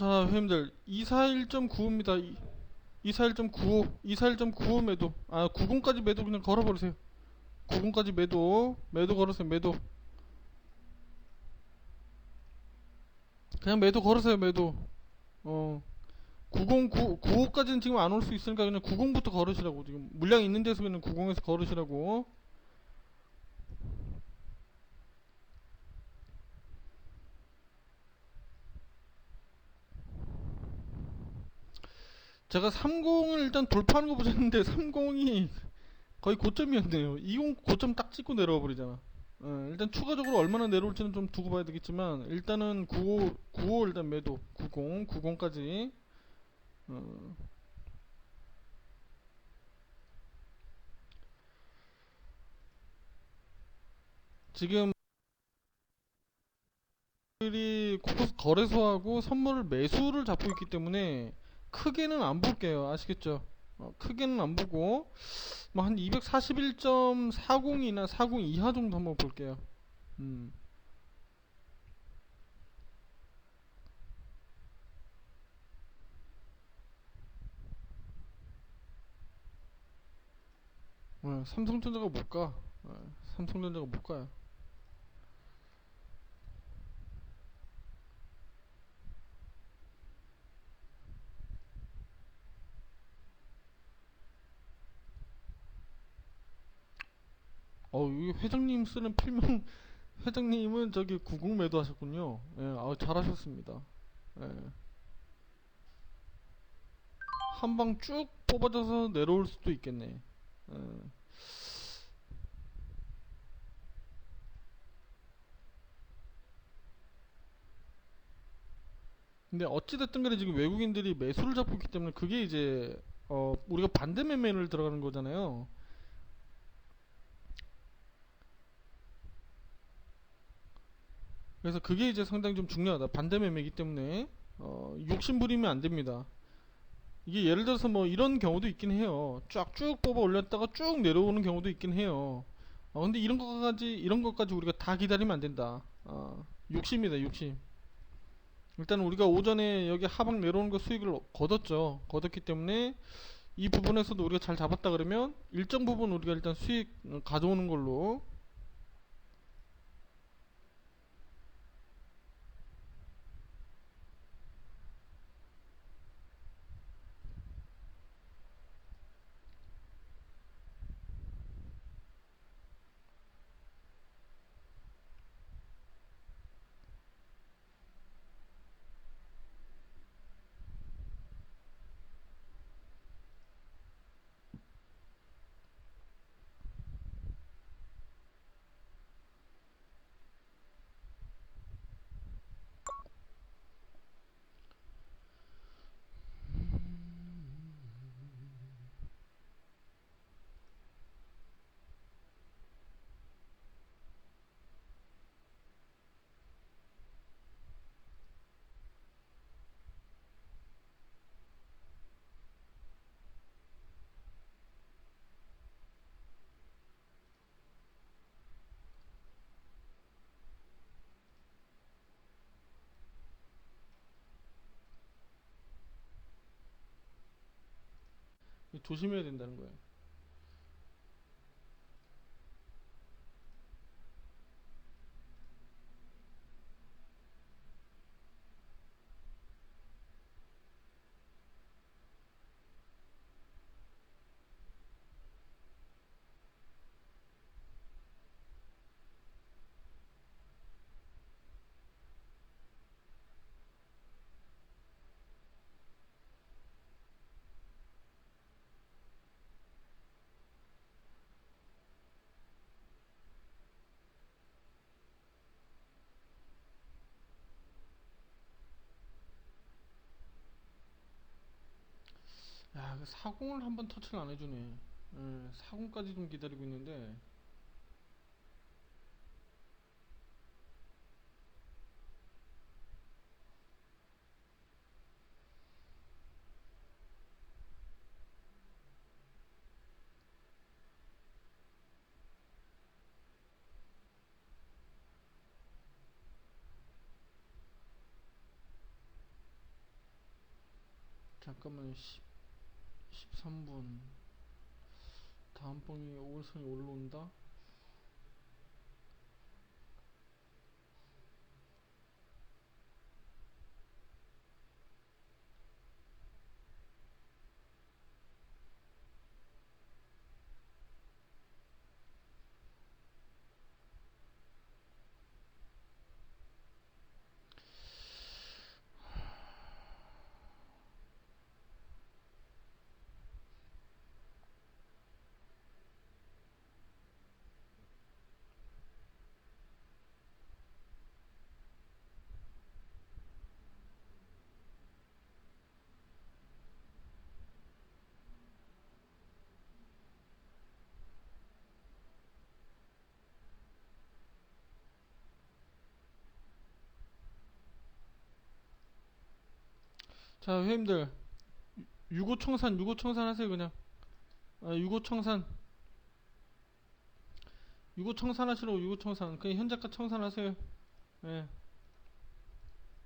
자, 회원들 241.95입니다. 241.95, 241.95 매도. 아, 90까지 매도 그냥 걸어 버리세요. 90까지 매도, 매도 걸으세요. 매도. 그냥 매도 걸으세요. 매도. 어. 90, 9, 95까지는 지금 안 올 수 있으니까 그냥 90부터 걸으시라고. 지금 물량 있는 데서 그냥 90에서 걸으시라고. 제가 30을 일단 돌파하는 거 보셨는데 30이 거의 고점이었네요. 20 고점 딱 찍고 내려와 버리잖아. 어, 일단 추가적으로 얼마나 내려올지는 좀 두고 봐야 되겠지만 일단은 95, 95 일단 매도 90, 90까지 어. 지금 코코스 거래소하고 선물을 매수를 잡고 있기 때문에 크게는 안 볼게요. 아시겠죠? 어, 크게는 안 보고 뭐 한 241.40이나 40 이하 정도 한번 볼게요. 음. 어, 삼성전자가 못 가. 어, 삼성전자가 못 가요. 어, 이 회장님 쓰는 필명 회장님은 저기 90 매도 하셨군요. 예, 아, 잘하셨습니다. 예. 한 방 쭉 뽑아져서 내려올 수도 있겠네. 예. 근데 어찌됐든 간에 지금 외국인들이 매수를 잡고 있기 때문에 그게 이제 어 우리가 반대 매매를 들어가는 거잖아요. 그래서 그게 이제 상당히 좀 중요하다. 반대 매매이기 때문에 어, 욕심 부리면 안 됩니다. 이게 예를 들어서 뭐 이런 경우도 있긴 해요. 쫙쭉 뽑아 올렸다가 쭉 내려오는 경우도 있긴 해요. 어, 근데 이런 것까지 이런 것까지 우리가 다 기다리면 안 된다. 어, 욕심이다, 욕심. 일단 우리가 오전에 여기 하방 내려오는 거 수익을 거뒀죠. 거뒀기 때문에 이 부분에서도 우리가 잘 잡았다 그러면 일정 부분 우리가 일단 수익 어, 가져오는 걸로 조심해야 된다는 거예요. 그 사공을 한번 터치를 안 해주네. 예, 사공까지 좀 기다리고 있는데. 잠깐만 10 13분. 다음 봉이 오일선이 올라온다 자 회원님들. 유고청산 유고청산 하세요 그냥. 아, 유고청산. 유고청산 하시라고 유고청산. 그냥 현재가 청산하세요. 예